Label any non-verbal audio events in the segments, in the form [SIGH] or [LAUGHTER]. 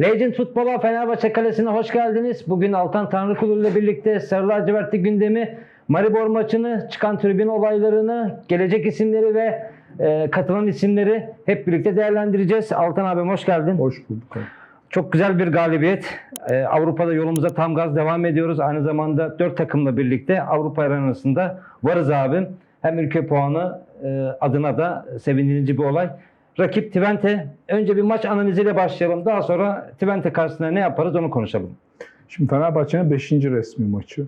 Legend Futbol'a Fenerbahçe Kalesi'ne hoş geldiniz. Bugün Altan Tanrıkulu ile birlikte Sarı Lacivertli gündemi, Maribor maçını, çıkan tribün olaylarını, gelecek isimleri ve e, katılan isimleri hep birlikte değerlendireceğiz. Altan abim hoş geldin. Hoş bulduk. abi. Çok güzel bir galibiyet. Ee, Avrupa'da yolumuza tam gaz devam ediyoruz. Aynı zamanda dört takımla birlikte Avrupa arenasında varız abim. Hem ülke puanı e, adına da sevindirici bir olay. Rakip Twente. Önce bir maç analiziyle başlayalım. Daha sonra Twente karşısında ne yaparız onu konuşalım. Şimdi Fenerbahçe'nin 5. resmi maçı.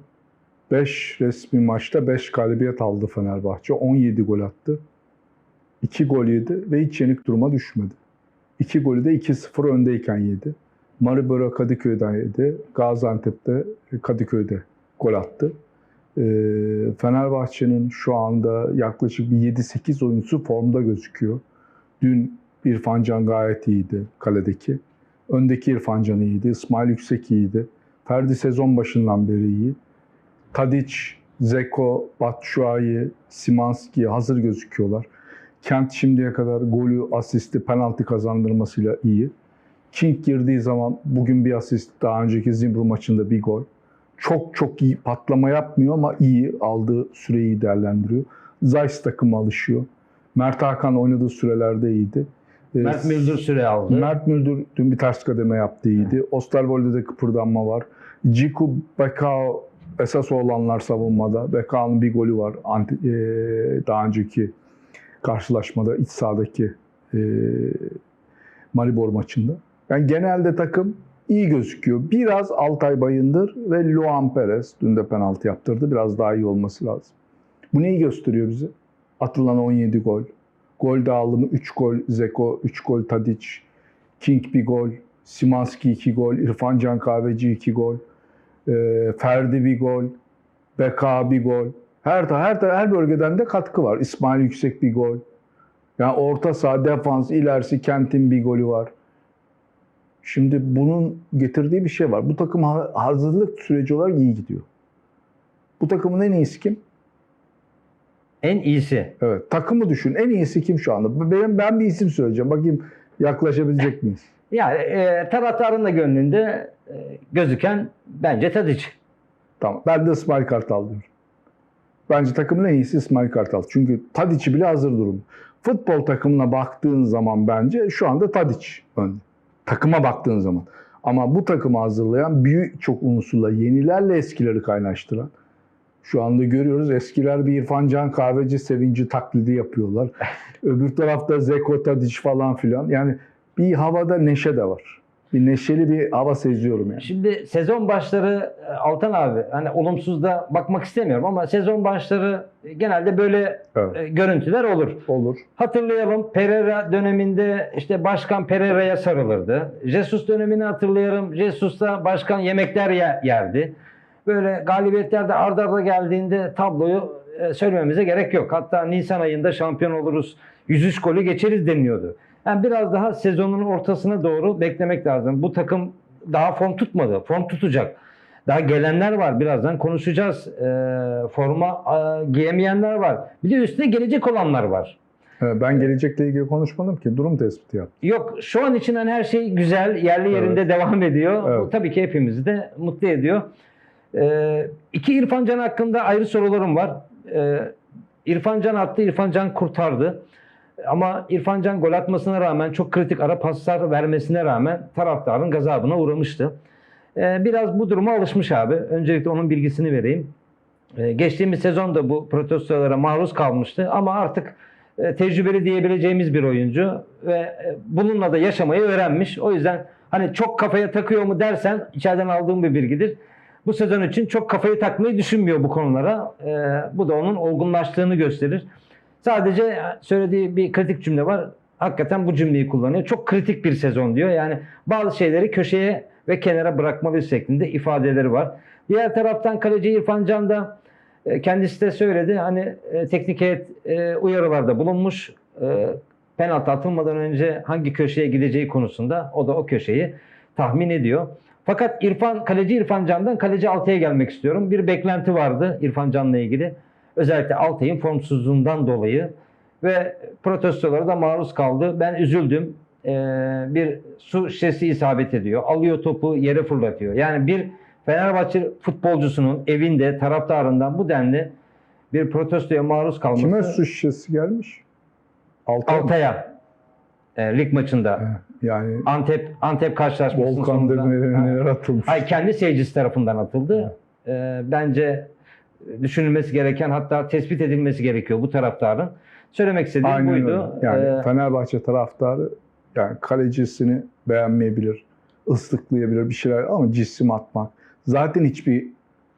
5 resmi maçta 5 galibiyet aldı Fenerbahçe. 17 gol attı. 2 gol yedi ve hiç yenik duruma düşmedi. 2 golü de 2-0 öndeyken yedi. Maribor Kadıköy'den yedi. Gaziantep'te Kadıköy'de gol attı. Ee, Fenerbahçe'nin şu anda yaklaşık bir 7-8 oyuncusu formda gözüküyor. Dün İrfan Can gayet iyiydi kaledeki. Öndeki İrfan Can iyiydi. İsmail Yüksek iyiydi. Ferdi sezon başından beri iyi. Tadic, Zeko, Batshuayi, Simanski hazır gözüküyorlar. Kent şimdiye kadar golü, asisti, penaltı kazandırmasıyla iyi. King girdiği zaman bugün bir asist, daha önceki Zimbru maçında bir gol. Çok çok iyi patlama yapmıyor ama iyi aldığı süreyi değerlendiriyor. Zayt takıma alışıyor. Mert Hakan oynadığı sürelerde iyiydi. Ee, Mert Müldür süre aldı. Mert Müldür dün bir ters kademe yaptı iyiydi. Osterwolde'de kıpırdanma var. Ciku, Bekao esas olanlar savunmada. Bekao'nun bir golü var. Anti, e, daha önceki karşılaşmada iç sahadaki e, Maribor maçında. Yani genelde takım iyi gözüküyor. Biraz Altay Bayındır ve Luan Perez dün de penaltı yaptırdı. Biraz daha iyi olması lazım. Bu neyi gösteriyor bize? Atılan 17 gol. Gol dağılımı 3 gol Zeko, 3 gol Tadic, King bir gol, Simanski 2 gol, İrfan Can Kahveci 2 gol, e, Ferdi bir gol, Beka bir gol. Her her her bölgeden de katkı var. İsmail Yüksek bir gol. Yani orta saha, defans, ilerisi Kent'in bir golü var. Şimdi bunun getirdiği bir şey var. Bu takım ha- hazırlık süreci olarak iyi gidiyor. Bu takımın en iyisi kim? En iyisi. Evet. Takımı düşün. En iyisi kim şu anda? Benim ben bir isim söyleyeceğim. Bakayım yaklaşabilecek miyiz? Yani e, taraftarın da gönlünde e, gözüken bence Tadic. Tamam. Ben de İsmail Kartal diyorum. Bence takımın en iyisi İsmail Kartal. Çünkü Tadiç'i bile hazır durum. Futbol takımına baktığın zaman bence şu anda Tadiç önde. Takıma baktığın zaman. Ama bu takımı hazırlayan büyük çok unsurla yenilerle eskileri kaynaştıran. Şu anda görüyoruz eskiler bir İrfan Can Kahveci sevinci taklidi yapıyorlar. [LAUGHS] Öbür tarafta Zeko Tadiç falan filan. Yani bir havada neşe de var. Bir neşeli bir hava seziyorum yani. Şimdi sezon başları e, Altan abi hani olumsuz da bakmak istemiyorum ama sezon başları genelde böyle Evet. e, görüntüler olur. Olur. Hatırlayalım Pereira döneminde işte başkan Pereira'ya sarılırdı. Jesus dönemini hatırlayalım. Jesus'ta başkan yemekler ye- yerdi. Böyle galibiyetler de arda arda geldiğinde tabloyu e, söylememize gerek yok. Hatta Nisan ayında şampiyon oluruz, 103 golü geçeriz deniliyordu. Yani biraz daha sezonun ortasına doğru beklemek lazım. Bu takım daha form tutmadı. Form tutacak. Daha gelenler var. Birazdan konuşacağız. E, forma e, giyemeyenler var. Bir de üstüne gelecek olanlar var. Ee, Ben gelecekle ilgili konuşmadım ki. Durum tespiti yaptım. Yok şu an için hani her şey güzel, yerli yerinde devam ediyor. Bu Evet. tabii ki hepimizi de mutlu ediyor. Ee, iki İrfan Can hakkında ayrı sorularım var. Ee, İrfan Can attı, İrfan Can kurtardı. Ama İrfan Can gol atmasına rağmen, çok kritik ara paslar vermesine rağmen taraftarın gazabına uğramıştı. Ee, biraz bu duruma alışmış abi. Öncelikle onun bilgisini vereyim. Ee, geçtiğimiz sezonda bu protestolara maruz kalmıştı ama artık e, tecrübeli diyebileceğimiz bir oyuncu ve e, bununla da yaşamayı öğrenmiş. O yüzden hani çok kafaya takıyor mu dersen içeriden aldığım bir bilgidir. Bu sezon için çok kafayı takmayı düşünmüyor bu konulara. E, bu da onun olgunlaştığını gösterir. Sadece söylediği bir kritik cümle var. Hakikaten bu cümleyi kullanıyor. Çok kritik bir sezon diyor. Yani bazı şeyleri köşeye ve kenara bırakmalıyız şeklinde ifadeleri var. Diğer taraftan kaleci İrfan Can da e, kendisi de söyledi. Hani e, teknik heyet e, uyarılarda bulunmuş. Penaltı atılmadan önce hangi köşeye gideceği konusunda o da o köşeyi tahmin ediyor. Fakat İrfan kaleci İrfan Can'dan kaleci Altay'a gelmek istiyorum. Bir beklenti vardı İrfan Can'la ilgili. Özellikle Altay'ın formsuzluğundan dolayı ve protestolara da maruz kaldı. Ben üzüldüm. e, bir su şişesi isabet ediyor. Alıyor topu yere fırlatıyor. Yani bir Fenerbahçe futbolcusunun evinde taraftarından bu denli bir protestoya maruz kalması Kime su şişesi gelmiş? Altay mı? Altay'a e, lig maçında Yani Antep Antep karşılaşmasının Volkan neler atılmış. Hayır, kendi seyircisi tarafından atıldı. Ee, bence düşünülmesi gereken hatta tespit edilmesi gerekiyor bu taraftarın. Söylemek istediğim Aynen buydu. öyle. Yani Ee, Fenerbahçe taraftarı yani kalecisini beğenmeyebilir, ıslıklayabilir bir şeyler ama cisim atmak. Zaten hiçbir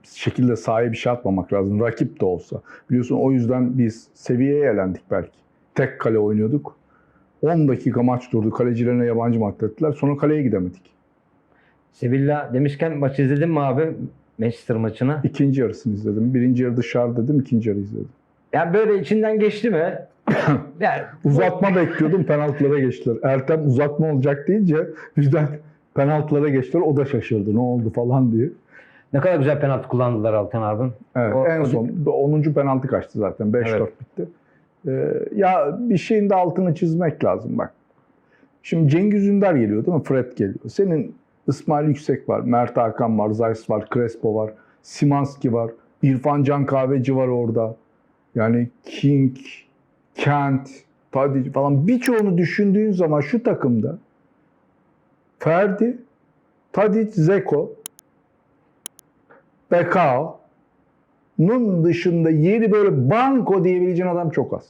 şekilde sahaya bir şey atmamak lazım. Rakip de olsa. Biliyorsun o yüzden biz seviyeye elendik belki. Tek kale oynuyorduk. 10 dakika maç durdu. Kalecilerine yabancı madde ettiler. Sonra kaleye gidemedik. Sevilla demişken maç izledin mi abi? Manchester maçını. İkinci yarısını izledim. Birinci yarı dışarı dedim. ikinci yarı izledim. Yani böyle içinden geçti mi? [COUGHS] yani Uzatma bekliyordum. Penaltılara geçtiler. Ertem uzatma olacak deyince birden penaltılara geçtiler. O da şaşırdı. Ne oldu falan diye. ne kadar güzel penaltı kullandılar Altan abim. Evet, O- en o- son 10. penaltı kaçtı zaten. 5-4 Evet. bitti. Ee, ya bir şeyin de altını çizmek lazım bak. Şimdi Cengiz Ünder geliyor değil mi? Fred geliyor. Senin İsmail Yüksek var, Mert Hakan var, Zayis var, Crespo var, Simanski var, İrfan Can Kahveci var orada. Yani King, Kent, Tadic falan birçoğunu düşündüğün zaman şu takımda Ferdi, Tadic, Zeko, Bekao, Nun dışında yeri böyle banko diyebileceğin adam çok az.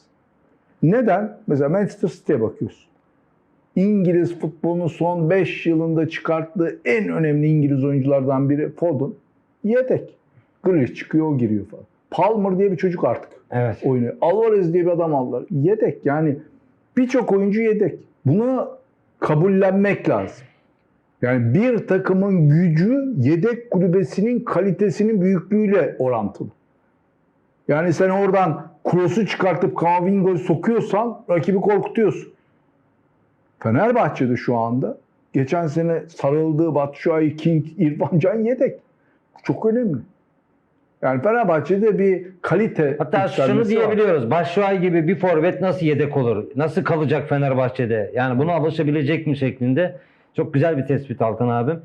Neden? Mesela Manchester City'ye bakıyorsun. İngiliz futbolunun son 5 yılında çıkarttığı en önemli İngiliz oyunculardan biri Foden. Yedek. Grealish çıkıyor, o giriyor falan. Palmer diye bir çocuk artık Evet. oynuyor. Alvarez diye bir adam aldılar. Yedek yani birçok oyuncu yedek. Bunu kabullenmek lazım. Yani bir takımın gücü yedek kulübesinin kalitesinin büyüklüğüyle orantılı. Yani sen oradan Kroos'u çıkartıp Kamavingo'yu sokuyorsan rakibi korkutuyorsun. Fenerbahçe'de şu anda geçen sene sarıldığı Batshuayi, King, İrfan Can yedek. Çok önemli. Yani Fenerbahçe'de bir kalite Hatta şunu diyebiliyoruz. Başşuay gibi bir forvet nasıl yedek olur? Nasıl kalacak Fenerbahçe'de? Yani buna alışabilecek mi şeklinde. Çok güzel bir tespit Altan abim.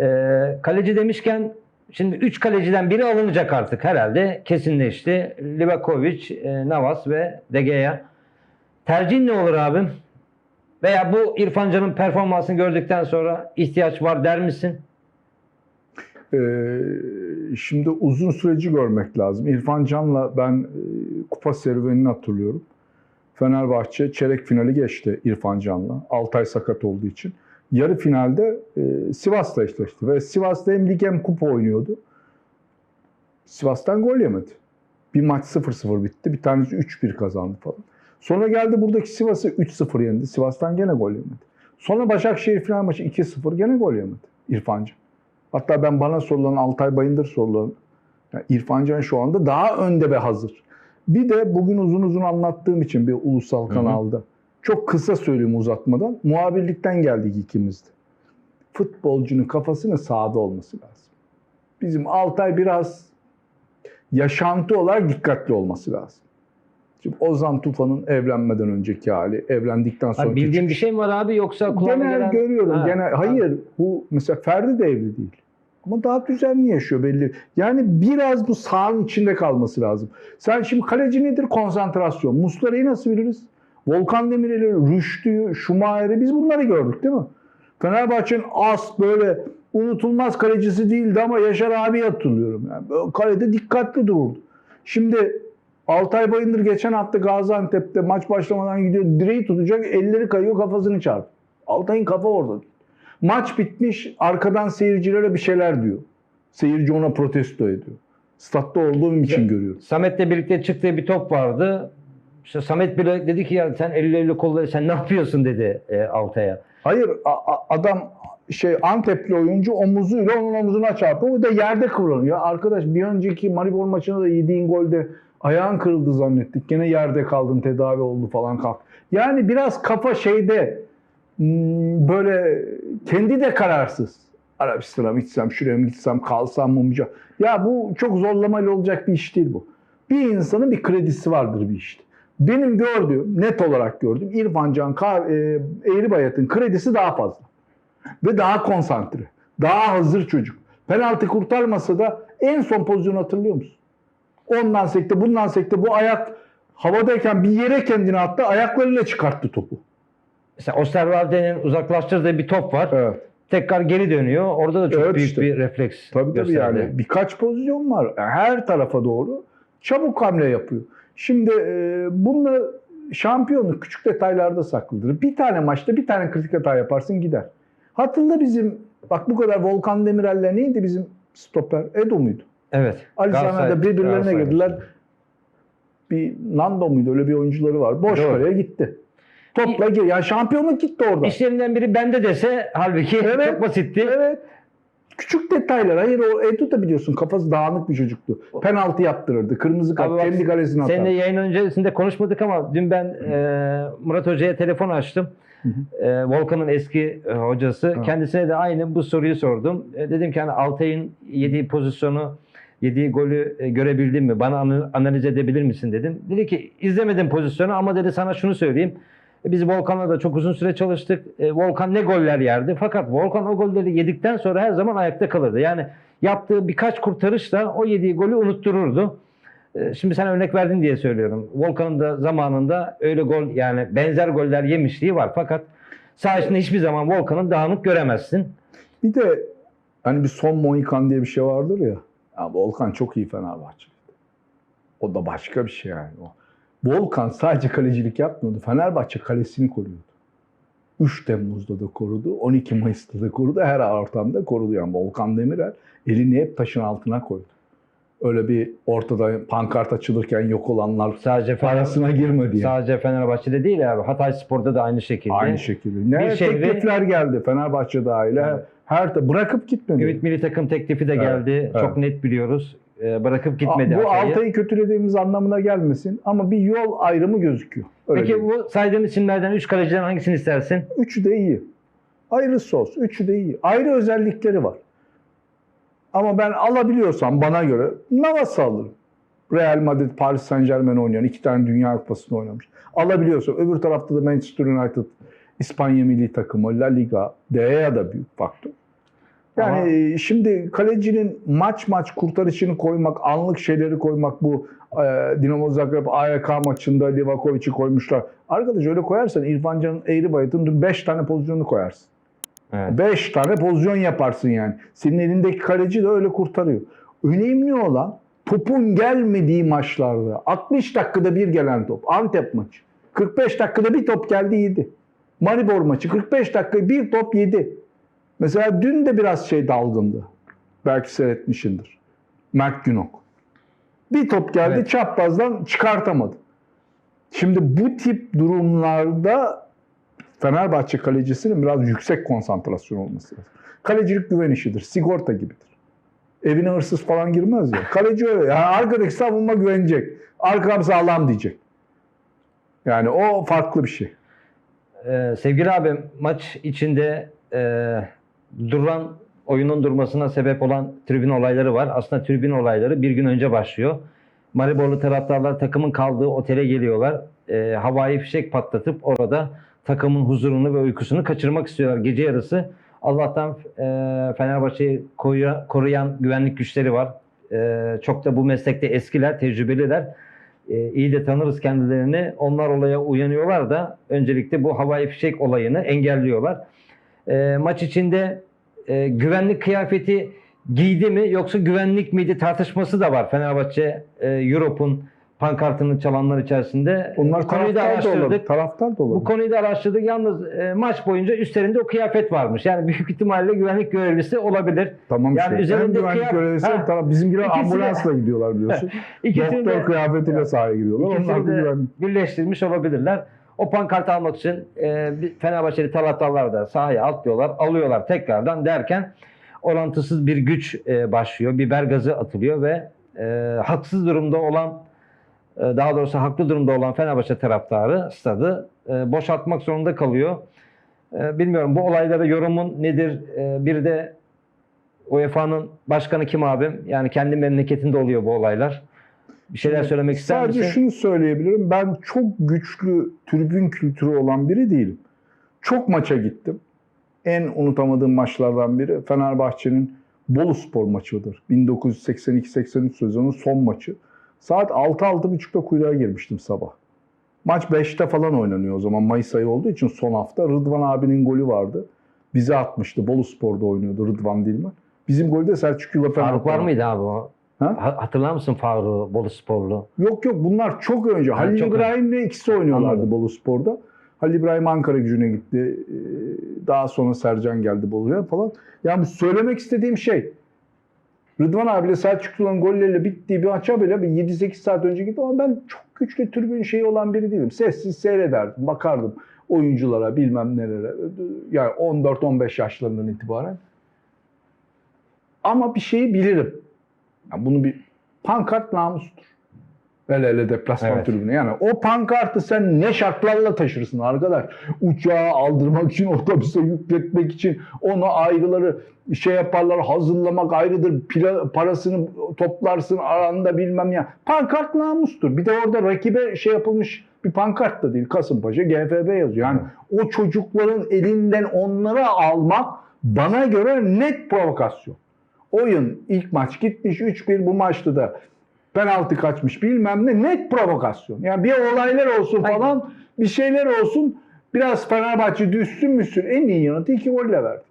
Ee, kaleci demişken şimdi 3 kaleciden biri alınacak artık herhalde. Kesinleşti. Livakovic, e, Navas ve De Gea. Tercihin ne olur abim? Veya bu İrfan Can'ın performansını gördükten sonra ihtiyaç var der misin? Ee, şimdi uzun süreci görmek lazım. İrfan Can'la ben e, kupa serüvenini hatırlıyorum. Fenerbahçe çeyrek finali geçti İrfan Can'la. Altay sakat olduğu için. Yarı finalde e, Sivas'la eşleşti. Ve Sivas'ta hem lig hem kupa oynuyordu. Sivas'tan gol yemedi. Bir maç 0-0 bitti. Bir tanesi 3-1 kazandı falan. Sonra geldi buradaki Sivas'ı 3-0 yendi. Sivas'tan gene gol yemedi. Sonra Başakşehir final maçı 2-0 gene gol yemedi İrfan Can. Hatta ben bana sorulan Altay Bayındır sorulan yani İrfan Can şu anda daha önde ve hazır. Bir de bugün uzun uzun anlattığım için bir ulusal Hı hı. Çok kısa söyleyeyim uzatmadan. Muhabirlikten geldik ikimiz de. Futbolcunun kafasının sahada olması lazım. Bizim Altay biraz yaşantı olarak dikkatli olması lazım. Şimdi Ozan Tufan'ın evlenmeden önceki hali, evlendikten sonra Ha, bildiğin bir şey mi var abi yoksa kulağına Genel gelen... görüyorum. Ha, genel ha. hayır bu mesela Ferdi de evli değil. Ama daha düzenli yaşıyor belli. Yani biraz bu sahanın içinde kalması lazım. Sen şimdi kaleci nedir? Konsantrasyon. Muslera'yı nasıl biliriz? Volkan Demirel'i, Rüştü'yü, Schumacher'i biz bunları gördük değil mi? Fenerbahçe'nin az böyle unutulmaz kalecisi değildi ama Yaşar abi hatırlıyorum. Yani böyle kalede dikkatli dururdu. Şimdi Altay Bayındır geçen hafta Gaziantep'te maç başlamadan gidiyor direği tutacak elleri kayıyor kafasını çarp. Altay'ın kafa orada. Maç bitmiş arkadan seyircilere bir şeyler diyor. Seyirci ona protesto ediyor. Statta olduğum için görüyorum. Samet'le birlikte çıktığı bir top vardı. İşte Samet bile dedi ki ya sen elli kolları sen ne yapıyorsun dedi e, Altay'a. Hayır adam şey Antepli oyuncu omuzuyla onun omuzuna çarpıyor. O da yerde kıvranıyor. Arkadaş bir önceki Maribor maçında da yediğin golde ayağın kırıldı zannettik. Gene yerde kaldın tedavi oldu falan kalk. Yani biraz kafa şeyde hmm, böyle kendi de kararsız. Arabistan'a mı gitsem, şuraya mı gitsem, kalsam mı? Ya bu çok zorlamayla olacak bir iş değil bu. Bir insanın bir kredisi vardır bir işte. Benim gördüğüm, net olarak gördüğüm İrfan Can e, Eğribayat'ın kredisi daha fazla. Ve daha konsantre. Daha hazır çocuk. Penaltı kurtarmasa da en son pozisyonu hatırlıyor musun? Ondan sekte, bundan sekte bu ayak havadayken bir yere kendini attı, ayaklarıyla çıkarttı topu. Mesela Osterwalde'nin uzaklaştırdığı bir top var. Evet. Tekrar geri dönüyor. Orada da çok Evet büyük işte. bir refleks Tabii tabii gösterdi. yani birkaç pozisyon var. Her tarafa doğru çabuk hamle yapıyor. Şimdi e, bununla şampiyonluk küçük detaylarda saklıdır. Bir tane maçta bir tane kritik hata yaparsın gider. Hatırla bizim bak bu kadar Volkan Demirel'ler neydi bizim stoper? Edo muydu? Evet. Ali Sami'de birbirlerine girdiler. Bir Nando muydu? Öyle bir oyuncuları var. Boş Doğru. kaleye gitti. Topla gir. Yani şampiyonluk gitti orada. İşlerinden biri bende dese halbuki Evet. çok basitti. Evet. Küçük detaylar. Hayır o Edu da biliyorsun kafası dağınık bir çocuktu. Penaltı yaptırırdı. Kırmızı Abi kart bak, kendi kalesine atar. Seninle yayın öncesinde konuşmadık ama dün ben e, Murat Hoca'ya telefon açtım. E, Volkan'ın eski e, hocası. Ha. Kendisine de aynı bu soruyu sordum. E, dedim ki hani Altay'ın yediği pozisyonu, yediği golü e, görebildin mi? Bana analiz edebilir misin dedim. Dedi ki izlemedim pozisyonu ama dedi sana şunu söyleyeyim. E, Biz Volkan'la da çok uzun süre çalıştık. E, Volkan ne goller yerdi. Fakat Volkan o golleri yedikten sonra her zaman ayakta kalırdı. Yani yaptığı birkaç kurtarışla o yediği golü unuttururdu. E, Şimdi sen örnek verdin diye söylüyorum. Volkan'ın da zamanında öyle gol yani benzer goller yemişliği var. Fakat içinde hiçbir zaman Volkan'ın dağınık göremezsin. Bir de hani bir son Mohikan diye bir şey vardır ya. ya Volkan çok iyi Fenerbahçe. O da başka bir şey yani. O. Volkan sadece kalecilik yapmıyordu. Fenerbahçe kalesini koruyordu. 3 Temmuz'da da korudu. 12 Mayıs'ta da korudu. Her ortamda korudu. Yani Volkan Demirel elini hep taşın altına koydu. Öyle bir ortada pankart açılırken yok olanlar Sadece Fener, arasına girme diye. sadece Fenerbahçe'de değil abi. Hatay Spor'da da aynı şekilde. Aynı şekilde. Ne Bir şehri- teklifler geldi Fenerbahçe dahil. Evet. Her ta- bırakıp gitmedi. Ümit milli takım teklifi de Evet, geldi. evet. Çok net biliyoruz. E, bırakıp gitmedi Bu Hatay'ı. Altay'ı kötülediğimiz anlamına gelmesin ama bir yol ayrımı gözüküyor. Öyle Peki diyeyim. bu saydığım isimlerden 3 kaleciden hangisini istersin? Üçü de iyi. Ayrısı olsun. Üçü de iyi. Ayrı özellikleri var. Ama ben alabiliyorsam bana göre Navas'ı alırım. Real Madrid, Paris Saint Germain oynayan iki tane Dünya Kupası'nda oynamış. Alabiliyorsam. Öbür tarafta da Manchester United, İspanya milli takımı, La Liga, DEA da büyük faktör. Yani Ama- e, şimdi kalecinin maç maç kurtarışını koymak, anlık şeyleri koymak bu e, Dinamo Zagreb AYK maçında Livakovic'i koymuşlar. Arkadaş öyle koyarsan İrfan Can'ın Eğribayat'ın dün 5 tane pozisyonunu koyarsın. Evet. 5 tane pozisyon yaparsın yani. Senin elindeki kaleci de öyle kurtarıyor. Önemli olan topun gelmediği maçlarda 60 dakikada bir gelen top. Antep maçı. 45 dakikada bir top geldi yedi. Maribor maçı 45 dakika bir top yedi. Mesela dün de biraz şey dalgındı. Belki seyretmişindir. Mert Günok. Bir top geldi Evet. çaprazdan çıkartamadı. Şimdi bu tip durumlarda Fenerbahçe kalecisinin biraz yüksek konsantrasyon olması lazım. Kalecilik güven işidir. Sigorta gibidir. Evine hırsız falan girmez ya. Kaleci öyle. Yani arkadaki savunma güvenecek. Arkam sağlam diyecek. Yani o farklı bir şey. Ee, sevgili abim maç içinde e, duran oyunun durmasına sebep olan tribün olayları var. Aslında tribün olayları bir gün önce başlıyor. Mariborlu taraftarlar takımın kaldığı otele geliyorlar. E, havai fişek patlatıp orada takımın huzurunu ve uykusunu kaçırmak istiyorlar gece yarısı. Allah'tan e, Fenerbahçe'yi koruyan, güvenlik güçleri var. E, çok da bu meslekte eskiler, tecrübeliler. E, iyi de tanırız kendilerini. Onlar olaya uyanıyorlar da öncelikle bu havai fişek olayını engelliyorlar. E, maç içinde e, güvenlik kıyafeti giydi mi yoksa güvenlik miydi tartışması da var Fenerbahçe e, Europe'un pankartını çalanlar içerisinde. Onlar bu konuyu da taraftar da araştırdık. Taraftar da Bu olabilir. konuyu da araştırdık. Yalnız e, maç boyunca üstlerinde o kıyafet varmış. Yani [LAUGHS] büyük ihtimalle güvenlik görevlisi olabilir. Tamam Yani işte. Hem üzerinde güvenlik kıyaf- görevlisi Ha. tamam. Bizimkiler İkisi de- ambulansla gidiyorlar [LAUGHS] biliyorsun. İkisini Doktor de- kıyafetiyle sahaya giriyorlar. Onlar da güvenlik. birleştirmiş olabilirler. O pankartı almak için e, Fenerbahçeli taraftarlar da sahaya atlıyorlar, alıyorlar tekrardan derken orantısız bir güç e, başlıyor. Biber gazı atılıyor ve e, haksız durumda olan e, daha doğrusu haklı durumda olan Fenerbahçe taraftarı stadı e, boşaltmak zorunda kalıyor. E, bilmiyorum bu olaylara yorumun nedir? E, bir de UEFA'nın başkanı kim abim? Yani kendi memleketinde oluyor bu olaylar. Bir şeyler söylemek ister Sadece misin? şunu söyleyebilirim. Ben çok güçlü tribün kültürü olan biri değilim. Çok maça gittim. En unutamadığım maçlardan biri Fenerbahçe'nin Bolu Spor maçıdır. 1982-83 sezonun son maçı. Saat 6-6.30'da kuyruğa girmiştim sabah. Maç 5'te falan oynanıyor o zaman Mayıs ayı olduğu için son hafta. Rıdvan abinin golü vardı. Bize atmıştı. Bolu Spor'da oynuyordu Rıdvan Dilmen. Bizim golü de Selçuk Yula Faruk var mıydı abi o? Ha? Ha- Hatırlar mısın Faruk'u Bolu Sporlu? Yok yok bunlar çok önce. Halil çok İbrahim'le ikisi oynuyorlardı Anladım. Bolu Spor'da. Halil İbrahim Ankara gücüne gitti. Ee, Daha sonra Sercan geldi Bolu'ya falan. Yani bu söylemek istediğim şey Rıdvan abiyle Selçuklu'nun golleriyle bittiği bir maça bile bir 7-8 saat önce gittim ama ben çok güçlü tribün şeyi olan biri değilim. Sessiz seyrederdim, bakardım oyunculara bilmem nelere. Yani 14-15 yaşlarından itibaren. Ama bir şeyi bilirim. Yani bunu bir pankart namustur. Hele hele deplasman Evet. tribünü. Yani o pankartı sen ne şartlarla taşırsın arkadaş? Uçağa aldırmak için, [LAUGHS] otobüse yükletmek için onu ayrıları şey yaparlar, hazırlamak ayrıdır. Pila, parasını toplarsın aranda bilmem ya. Pankart namustur. Bir de orada rakibe şey yapılmış bir pankart da değil. Kasımpaşa, GFB yazıyor. Yani o çocukların elinden onları almak bana göre net provokasyon. Oyun ilk maç gitmiş 3-1 bu maçta da penaltı kaçmış bilmem ne net provokasyon. Yani bir olaylar olsun Aynen. falan bir şeyler olsun biraz Fenerbahçe düşsün müsün en iyi yanıtı iki golle verdi.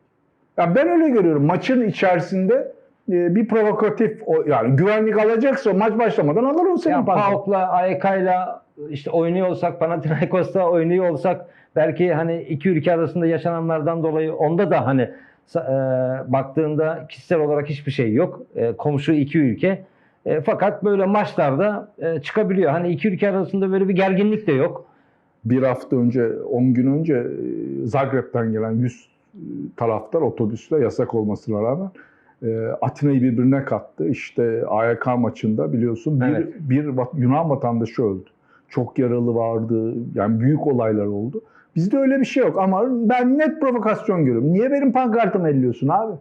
Yani ben öyle görüyorum maçın içerisinde e, bir provokatif yani güvenlik alacaksa maç başlamadan alır o senin Yani. PAOK'la, AYK'yla işte oynuyor olsak, Panathinaikos'ta oynuyor olsak belki hani iki ülke arasında yaşananlardan dolayı onda da hani e, baktığında kişisel olarak hiçbir şey yok. E, komşu iki ülke. E, fakat böyle maçlarda e, çıkabiliyor. Hani iki ülke arasında böyle bir gerginlik de yok. bir hafta önce, 10 gün önce Zagreb'den gelen 100 taraftar otobüsle yasak olmasına rağmen Atina'yı birbirine kattı. İşte AYK maçında biliyorsun bir, Evet. bir Yunan vatandaşı öldü. Çok yaralı vardı. Yani büyük olaylar oldu. Bizde öyle bir şey yok ama ben net provokasyon görüyorum. Niye benim pankartımı elliyorsun abi?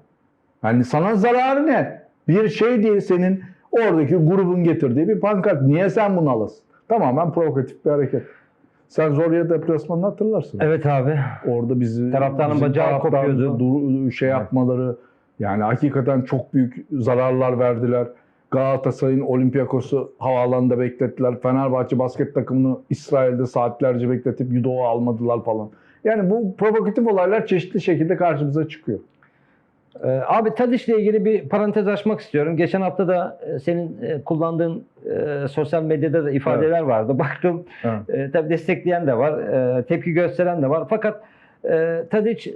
Yani sana zararı ne? Bir şey değil senin oradaki grubun getirdiği bir pankart. Niye sen bunu alasın? Tamamen provokatif bir hareket. Sen Zorya deplasmanını hatırlarsın. Evet abi. Orada bizi Taraftarın bacağı kopuyordu. dur- şey Evet. yapmaları yani hakikaten çok büyük zararlar verdiler. Galatasaray'ın Olympiakos'u havaalanında beklettiler. Fenerbahçe basket takımını İsrail'de saatlerce bekletip Yudo'u almadılar falan. Yani bu provokatif olaylar çeşitli şekilde karşımıza çıkıyor. Ee, abi Tadiş'le ilgili bir parantez açmak istiyorum. Geçen hafta da e, senin e, kullandığın e, sosyal medyada da ifadeler vardı. [LAUGHS] Baktım Evet. e, tabii destekleyen de var, e, tepki gösteren de var. Fakat e, Tadiç e,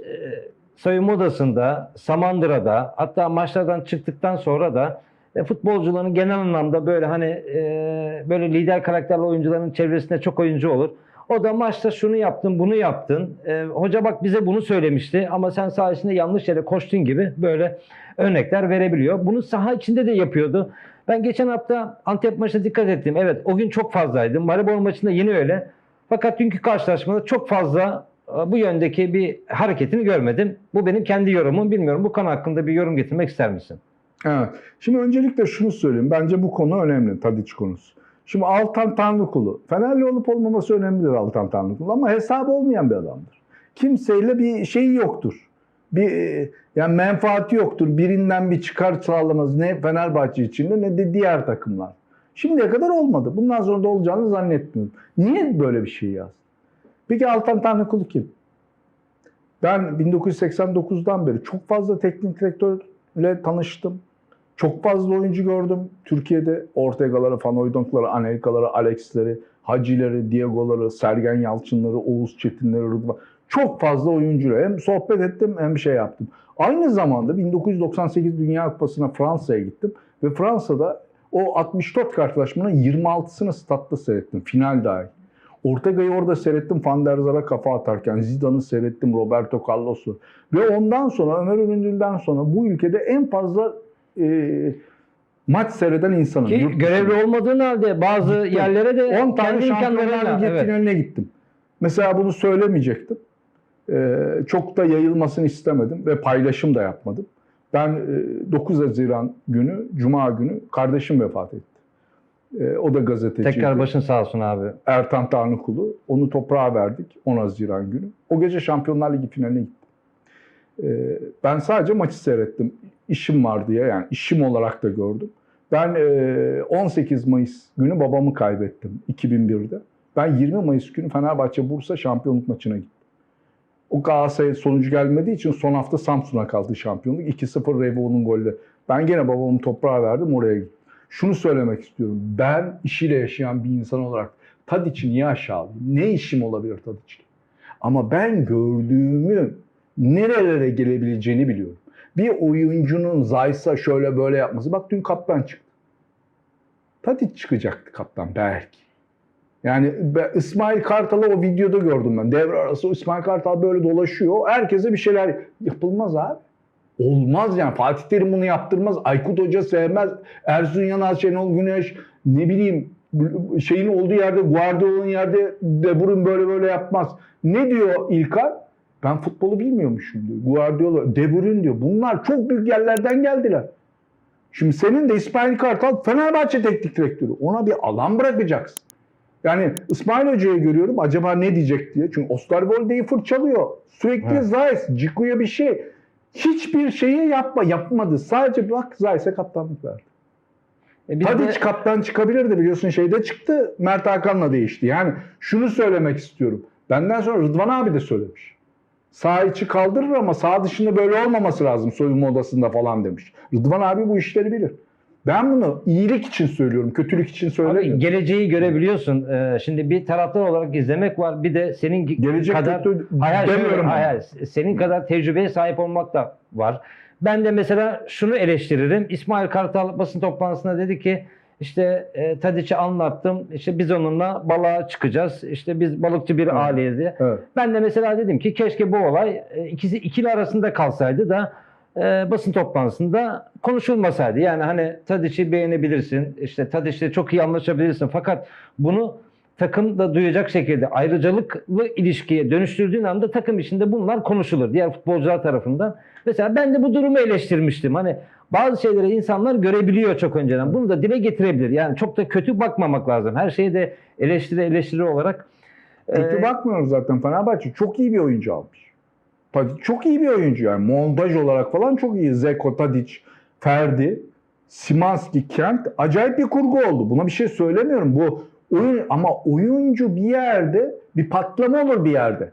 soyunma odasında, Samandıra'da hatta maçlardan çıktıktan sonra da e, futbolcuların genel anlamda böyle hani e, böyle lider karakterli oyuncuların çevresinde çok oyuncu olur. O da maçta şunu yaptın, bunu yaptın. E, hoca bak bize bunu söylemişti ama sen saha içinde yanlış yere koştun gibi böyle örnekler verebiliyor. Bunu saha içinde de yapıyordu. Ben geçen hafta Antep maçına dikkat ettim. Evet o gün çok fazlaydı. Maribor maçında yine öyle. Fakat dünkü karşılaşmada çok fazla e, bu yöndeki bir hareketini görmedim. Bu benim kendi yorumum. Bilmiyorum bu konu hakkında bir yorum getirmek ister misin? Evet. Şimdi öncelikle şunu söyleyeyim. Bence bu konu önemli. Tadiç konusu. Şimdi Altan Tanrıkulu. Fenerli olup olmaması önemlidir Altan Tanrıkulu ama hesabı olmayan bir adamdır. Kimseyle bir şeyi yoktur. Bir e, yani menfaati yoktur. Birinden bir çıkar sağlamaz ne Fenerbahçe içinde ne de diğer takımlar. Şimdiye kadar olmadı. Bundan sonra da olacağını zannetmiyorum. Niye böyle bir şey yaz? Peki Altan Tanrıkulu kim? Ben 1989'dan beri çok fazla teknik direktörle tanıştım. Çok fazla oyuncu gördüm Türkiye'de. Ortega'ları, Van Hooydonk'ları, Anelka'ları, Alex'leri, Haci'leri, Diego'ları, Sergen Yalçın'ları, Oğuz Çetin'leri, Rıdvan. Çok fazla oyuncuyla hem sohbet ettim hem şey yaptım. Aynı zamanda 1998 Dünya Kupası'na Fransa'ya gittim. Ve Fransa'da o 64 karşılaşmanın 26'sını statta seyrettim. Final dahil. Ortega'yı orada seyrettim Van der Sar'a kafa atarken. Zidane'ı seyrettim, Roberto Carlos'u. Ve ondan sonra Ömer Ünlü'den sonra bu ülkede en fazla e, maç seyreden insanım. Ki Yurt görevli dışında. olmadığın halde bazı Gittim. yerlere de 10 tane Şampiyonlar imkanlarıyla. Ligi Evet. finaline gittim. Mesela bunu söylemeyecektim. Ee, çok da yayılmasını istemedim ve paylaşım da yapmadım. Ben e, 9 Haziran günü, Cuma günü kardeşim vefat etti. E, o da gazeteciydi. Tekrar başın sağ olsun abi. Ertan Tanrıkulu. Onu toprağa verdik 10 Haziran günü. O gece Şampiyonlar Ligi finaline gittim. Ee, ben sadece maçı seyrettim. İşim var diye yani işim olarak da gördüm. Ben e, 18 Mayıs günü babamı kaybettim 2001'de. Ben 20 Mayıs günü Fenerbahçe Bursa şampiyonluk maçına gittim. O Galatasaray sonucu gelmediği için son hafta Samsun'a kaldı şampiyonluk. 2-0 Revo'nun golü. Ben gene babamı toprağa verdim oraya gittim. Şunu söylemek istiyorum. Ben işiyle yaşayan bir insan olarak Tadiç'i niye aşağılayayım? Ne işim olabilir Tadiç'le? Ama ben gördüğümü nerelere gelebileceğini biliyorum. Bir oyuncunun Zayt'a şöyle böyle yapması. Bak dün kaptan çıktı. Tadiç çıkacaktı kaptan belki. Yani İsmail Kartal'ı o videoda gördüm ben. Devre arası İsmail Kartal böyle dolaşıyor. Herkese bir şeyler yapılmaz abi. Olmaz yani. Fatih Terim bunu yaptırmaz. Aykut Hoca sevmez. Ersun Yanal, Şenol Güneş ne bileyim şeyin olduğu yerde Guardiola'nın yerde De Bruyne böyle böyle yapmaz. Ne diyor İlkay? Ben futbolu bilmiyormuşum diyor. Guardiola, De Bruyne diyor. Bunlar çok büyük yerlerden geldiler. Şimdi senin de İsmail Kartal Fenerbahçe teknik direktörü. Ona bir alan bırakacaksın. Yani İsmail Hoca'yı görüyorum acaba ne diyecek diye. Çünkü Osterwolde'yi fırçalıyor. Sürekli Evet. Zayt, Ciku'ya bir şey. Hiçbir şeyi yapma, yapmadı. Sadece bak Zayt'e kaptanlık verdi. E Tadiç de- kaptan çıkabilirdi biliyorsun şeyde çıktı. Mert Hakan'la değişti. Yani şunu söylemek istiyorum. Benden sonra Rıdvan abi de söylemiş. Sağ içi kaldırır ama sağ dışında böyle olmaması lazım soyunma odasında falan demiş. Rıdvan abi bu işleri bilir. Ben bunu iyilik için söylüyorum, kötülük için Abi söylemiyorum. geleceği görebiliyorsun. Ee, şimdi bir taraftar olarak izlemek var. Bir de senin Gelecek kadar kötü hayal, demiyorum. hayal, senin kadar tecrübeye sahip olmak da var. Ben de mesela şunu eleştiririm. İsmail Kartal basın toplantısında dedi ki işte e, Tadiç'i anlattım. İşte biz onunla balığa çıkacağız. İşte biz balıkçı bir Evet. aileyiz diye. Evet. Ben de mesela dedim ki keşke bu olay e, ikisi ikili arasında kalsaydı da e, basın toplantısında konuşulmasaydı. Yani hani Tadiç'i beğenebilirsin, işte Tadiç'le çok iyi anlaşabilirsin. Fakat bunu takım da duyacak şekilde ayrıcalıklı ilişkiye dönüştürdüğün anda takım içinde bunlar konuşulur diğer futbolcular tarafından. Mesela ben de bu durumu eleştirmiştim. Hani bazı şeyleri insanlar görebiliyor çok önceden. Bunu da dile getirebilir. Yani çok da kötü bakmamak lazım. Her şeyi de eleştiri eleştiri olarak Kötü e, bakmıyoruz zaten Fenerbahçe. Çok iyi bir oyuncu almış. Çok iyi bir oyuncu yani. Montaj olarak falan çok iyi. Zeko, Tadic, Ferdi, Simanski, Kent. Acayip bir kurgu oldu. Buna bir şey söylemiyorum. Bu oyun ama oyuncu bir yerde bir patlama olur bir yerde.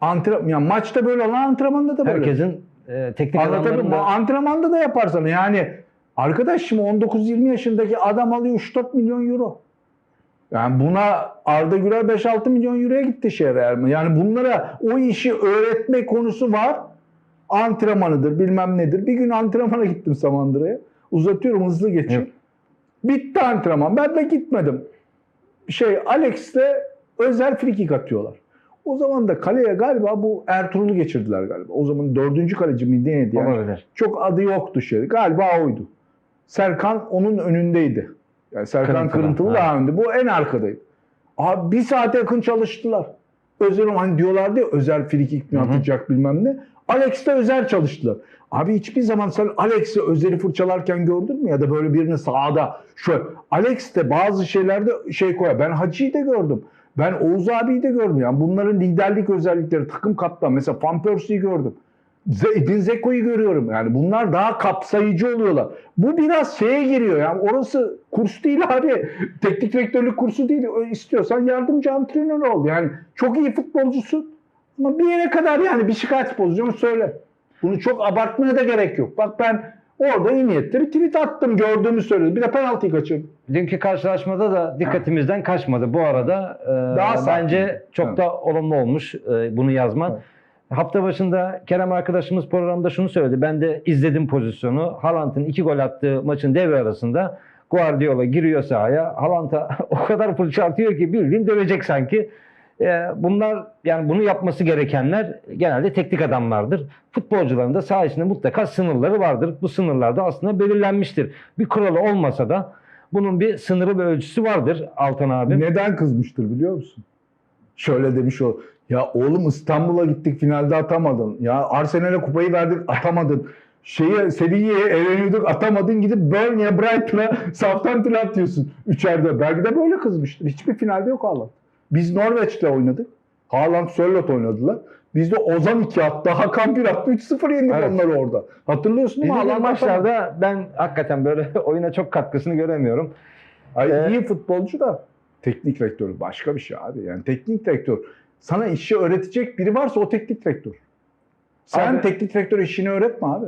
Antre, yani maçta böyle olan antrenmanda da böyle. herkesin e, teknik adamlarında Antrenmanda da yaparsan yani arkadaş şimdi 19-20 yaşındaki adam alıyor 3-4 milyon euro. Yani buna Arda Güler 5-6 milyon euroya gitti şehre Ermen. Yani bunlara o işi öğretme konusu var. Antrenmanıdır bilmem nedir. Bir gün antrenmana gittim Samandıra'ya. Uzatıyorum hızlı. Evet. Bitti antrenman. Ben de gitmedim. Şey Alex'le özel frikik atıyorlar. O zaman da kaleye galiba bu Ertuğrul'u geçirdiler galiba. O zaman dördüncü kaleci mi neydi yani? olabilir. Çok adı yoktu şey. Galiba oydu. Serkan onun önündeydi. Yani Serkan Kırıntılı, Kırıntılı, daha önde. Bu en arkadaydı. Abi bir saate yakın çalıştılar. Özel hani diyorlardı ya özel frikik mi atacak bilmem ne. Alex'te özel çalıştılar. Abi hiçbir zaman sen Alex'i özeli fırçalarken gördün mü? Ya da böyle birini sahada. Şöyle Alex de bazı şeylerde şey koyar. Ben Hacı'yı da gördüm. Ben Oğuz abiyi de. Yani bunların liderlik özellikleri, takım kaptan. Mesela Van Persie'yi gördüm. Edin Zeko'yu görüyorum. Yani bunlar daha kapsayıcı oluyorlar. Bu biraz şeye giriyor. Yani orası kurs değil abi. [LAUGHS] Teknik direktörlük kursu değil. İstiyorsan yardımcı antrenör ol. Yani çok iyi futbolcusun. Ama bir yere kadar yani bir şikayet pozisyonu söyle. Bunu çok abartmaya da gerek yok. Bak ben orada iyi niyetli bir tweet attım. Gördüğümü söyledim. Bir de penaltıyı kaçırdım. Dünkü karşılaşmada da dikkatimizden kaçmadı. Bu arada e, Daha sakin. bence çok Evet. da olumlu olmuş e, bunu yazman. Evet. Hafta başında Kerem arkadaşımız programda şunu söyledi. Ben de izledim pozisyonu. Haaland'ın iki gol attığı maçın devre arasında Guardiola giriyor sahaya. Haaland'a [LAUGHS] o kadar fırça atıyor ki bildiğin dövecek sanki. E, bunlar yani bunu yapması gerekenler genelde teknik adamlardır. Futbolcuların da saha içinde mutlaka sınırları vardır. Bu sınırlar da aslında belirlenmiştir. Bir kuralı olmasa da bunun bir sınırı ve ölçüsü vardır Altan abi. Neden kızmıştır biliyor musun? Şöyle demiş o. Ya oğlum İstanbul'a gittik finalde atamadın. Ya Arsenal'e kupayı verdik atamadın. şeye Sevilla'ya eleniyorduk atamadın gidip Burnley'e Brighton'a Southampton'a atıyorsun. Üçerde. Belki de böyle kızmıştır. Hiçbir finalde yok Haaland. Biz Norveç'le oynadık. Haaland Sörloth oynadılar. Biz de Ozan 2 attı, Hakan 1 attı. 3-0 yendik Evet. onları orada. Hatırlıyorsun değil mi? Atamadı. maçlarda ben hakikaten böyle [LAUGHS] oyuna çok katkısını göremiyorum. Ay, Ee, iyi futbolcu da teknik direktör başka bir şey abi. Yani teknik direktör sana işi öğretecek biri varsa o teknik direktör. Sen Abi- teknik direktör işini öğretme abi.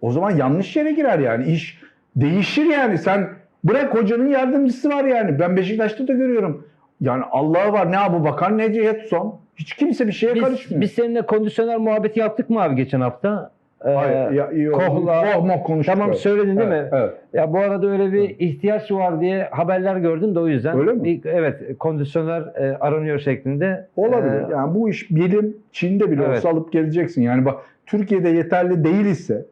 O zaman yanlış yere girer yani. iş değişir yani. Sen bırak hocanın yardımcısı var yani. Ben Beşiktaş'ta da görüyorum. Yani Allah'ı var ne Abu Bakar ne Ceyhun. Hiç kimse bir şeye Biz, karışmıyor. biz seninle kondisyoner muhabbeti yaptık mı abi geçen hafta? Ee, Hayır, ya, oldu. Kohla- Oh, konuştuk. Tamam evet. söyledin değil Evet, mi? evet. Ya bu arada öyle bir ihtiyaç var diye haberler gördüm de o yüzden. Öyle mi? Bir, evet kondisyoner e, aranıyor şeklinde. Olabilir. Ee, yani bu iş bilim Çin'de bile Evet. olsa alıp geleceksin. Yani bak Türkiye'de yeterli değil ise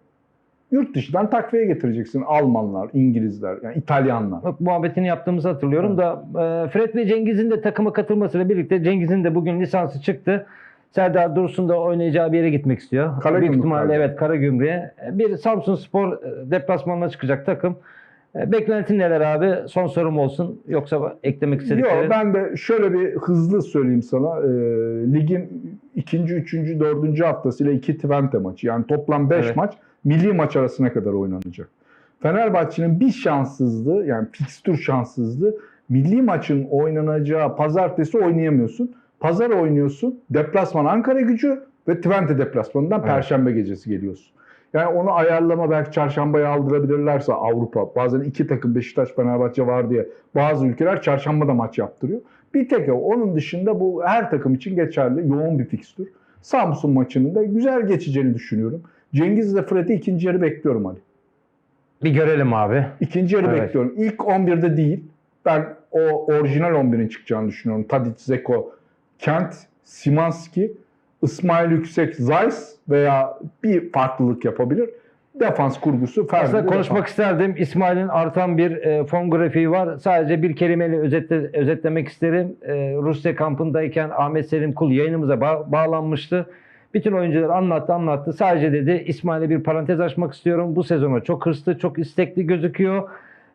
yurt dışından takviye getireceksin. Almanlar, İngilizler, yani İtalyanlar. Bak, muhabbetini yaptığımızı hatırlıyorum da e, Fred ve Cengiz'in de takıma katılmasıyla birlikte Cengiz'in de bugün lisansı çıktı. Serdar Dursun da oynayacağı bir yere gitmek istiyor. Karagümrük Büyük ihtimalle evet Karagümrük'e. Bir Samsun Spor e, deplasmanına çıkacak takım. E, Beklentin neler abi? Son sorum olsun. Yoksa eklemek istediklerin. Yok ben de şöyle bir hızlı söyleyeyim sana. Ee, ligin ikinci, üçüncü, dördüncü haftasıyla iki Twente maçı. Yani toplam beş Evet. maç milli maç arasına kadar oynanacak. Fenerbahçe'nin bir şanssızlığı yani fikstür şanssızlığı milli maçın oynanacağı pazartesi oynayamıyorsun. Pazar oynuyorsun. Deplasman Ankara gücü ve Twente deplasmanından Evet. perşembe gecesi geliyorsun. Yani onu ayarlama belki çarşambaya aldırabilirlerse Avrupa. Bazen iki takım Beşiktaş Fenerbahçe var diye bazı ülkeler çarşamba da maç yaptırıyor. Bir tek o. Onun dışında bu her takım için geçerli. Yoğun bir fikstür. Samsun maçının da güzel geçeceğini düşünüyorum. Cengiz ile Fred'i ikinci yarı bekliyorum Ali. Bir görelim abi. İkinci yarı Evet. bekliyorum. İlk 11'de değil. Ben o orijinal 11'in çıkacağını düşünüyorum. Tadic, Zeko, Kent, Simanski, İsmail Yüksek, Zeiss veya bir farklılık yapabilir. Defans kurgusu Ferdi. Aslında konuşmak defans. isterdim. İsmail'in artan bir e, form grafiği var. Sadece bir kelimeyle özetle, özetlemek isterim. E, Rusya kampındayken Ahmet Selim Kul yayınımıza ba- bağlanmıştı. Bütün oyuncuları anlattı anlattı. Sadece dedi İsmail'e bir parantez açmak istiyorum. Bu sezona çok hırslı, çok istekli gözüküyor.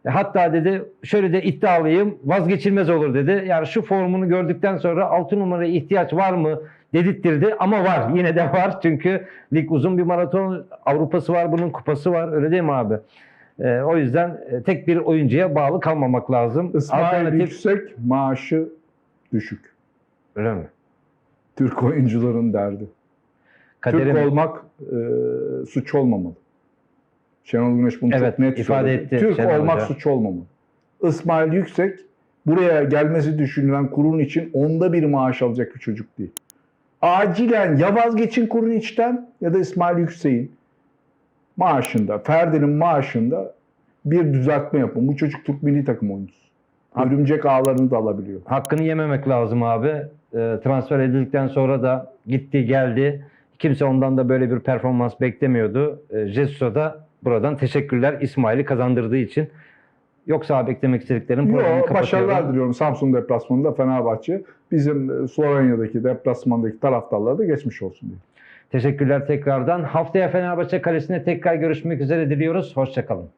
E, Hatta dedi şöyle de iddialıyım vazgeçilmez olur dedi. Yani şu formunu gördükten sonra 6 numaraya ihtiyaç var mı dedirttirdi ama var yine de var çünkü lig uzun bir maraton Avrupa'sı var bunun kupası var öyle değil mi abi? E, o yüzden e, tek bir oyuncuya bağlı kalmamak lazım. İsmail Alternatif Yüksek, maaşı düşük. öyle mi? Türk oyuncuların derdi. Kaderim Türk olmak e, suç olmamalı. Şenol Güneş bunu Evet, çok net ifade söyledi. etti Türk Şenol olmak Hoca. suç olmamalı. İsmail Yüksek buraya gelmesi düşünülen kurun için onda bir maaş alacak bir çocuk değil. Acilen ya vazgeçin kurun içten ya da İsmail Yüksek'in maaşında, Ferdi'nin maaşında bir düzeltme yapın. Bu çocuk Türk milli takım oyuncusu. Örümcek ağlarını da alabiliyor. hakkını yememek lazım abi. E, transfer edildikten sonra da gitti geldi. Kimse ondan da böyle bir performans beklemiyordu. E, Jesus'a da buradan teşekkürler İsmail'i kazandırdığı için. Yoksa abi eklemek istediklerim programı Yo, kapatıyorum. başarılar diliyorum Samsun deplasmanında Fenerbahçe. Bizim Slovenya'daki deplasmandaki taraftarlara da geçmiş olsun diye. Teşekkürler tekrardan. Haftaya Fenerbahçe kalesine tekrar görüşmek üzere diliyoruz. Hoşçakalın.